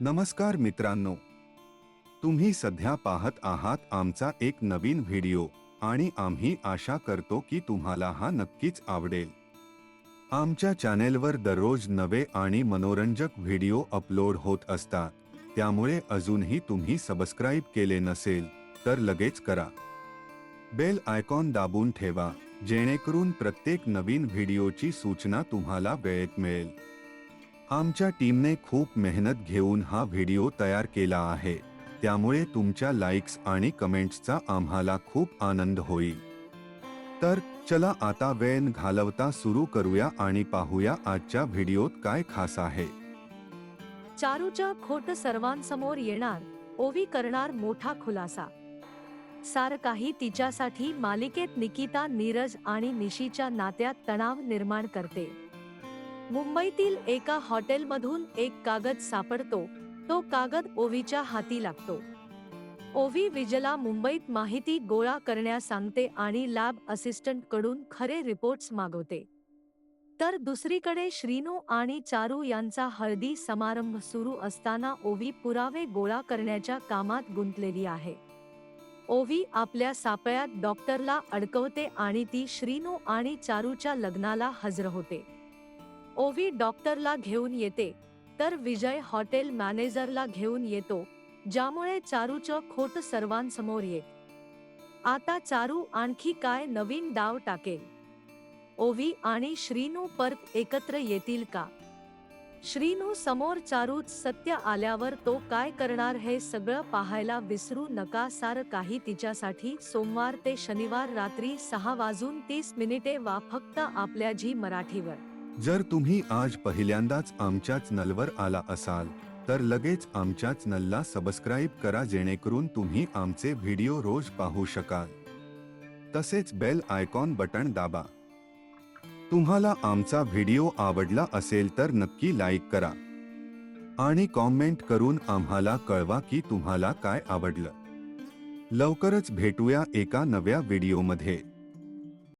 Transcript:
नमस्कार मित्रांनो. तुम्ही सध्या पाहत आहात आमचा एक नवीन व्हिडिओ आणि आम्ही आशा करतो की तुम्हाला हा नक्कीच आवडेल. आमच्या चॅनेलवर दररोज नवे आणि मनोरंजक व्हिडिओ अपलोड होत असतात. त्यामुळे अजूनही तुम्ही सबस्क्राईब केले नसेल तर लगेच करा. बेल आयकॉन दाबून ठेवा जेणेकरून प्रत्येक नवीन व्हिडिओची सूचना तुम्हाला वेळेत मिळेल. आमच्या टीमने खूप मेहनत घेऊन हा व्हिडिओ तयार केला आहे. त्यामुळे तुमच्या लाईक्स आणि कमेंट्सचा आम्हाला खूप आनंद होईल. तर चला आता वेन घालवता सुरू करूया आणि पाहूया आजच्या व्हिडिओत काय खास आहे. चारूच्या खोट सर्वांसमोर येणार ओवी करणार मोठा खुलासा. सार काही तिच्यासाठी मालिकेत निकिता नीरज आणि निशीच्या नात्यात तणाव निर्माण करते. मुंबईतील एका हॉटेलमधून एक कागद सापडतो. तो कागद ओवीच्या हाती लागतो. ओवी विजला मुंबईत माहिती गोळा करण्यास सांगते आणि लॅब असिस्टंटकडून खरे रिपोर्ट्स मागवते. तर दुसरीकडे श्रीनू आणि चारू यांचा हळदी समारंभ सुरू असताना ओवी पुरावे गोळा करण्याच्या कामात गुंतलेली आहे. ओवी आपल्या सापळ्यात डॉक्टरला अडकवते आणि ती श्रीनू आणि चारूच्या लग्नाला हजर होते. ओवी डॉक्टरला घेऊन येते. तर विजय हॉटेल मॅनेजरला घेऊन येतो ज्यामुळे चारूचं खोट सर्वांसमोर येत. आता चारू आणखी काय नवीन डाव टाकेल? ओवी आणि श्रीनू परत एकत्र येतील का? श्रीनू समोर चारूच सत्य आल्यावर तो काय करणार हे सगळं पाहायला विसरू नका सार काही तिच्यासाठी सोमवार ते शनिवार रात्री सहा वाजून तीस मिनिटे वा फक्त आपल्या झी मराठीवर. जर तुम्ही आज पहिल्यांदाच आमच्याच नलवर आला असाल तर लगेच आमच्याच नलला सबस्क्राईब करा जेणेकरून तुम्ही आमचे व्हिडिओ रोज पाहू शकाल. तसेच बेल आयकॉन बटण दाबा. तुम्हाला आमचा व्हिडिओ आवडला असेल तर नक्की लाईक करा. आणि कॉमेंट करून आम्हाला कळवा की तुम्हाला काय आवडलं. लवकरच भेटूया एका नव्या व्हिडिओमध्ये.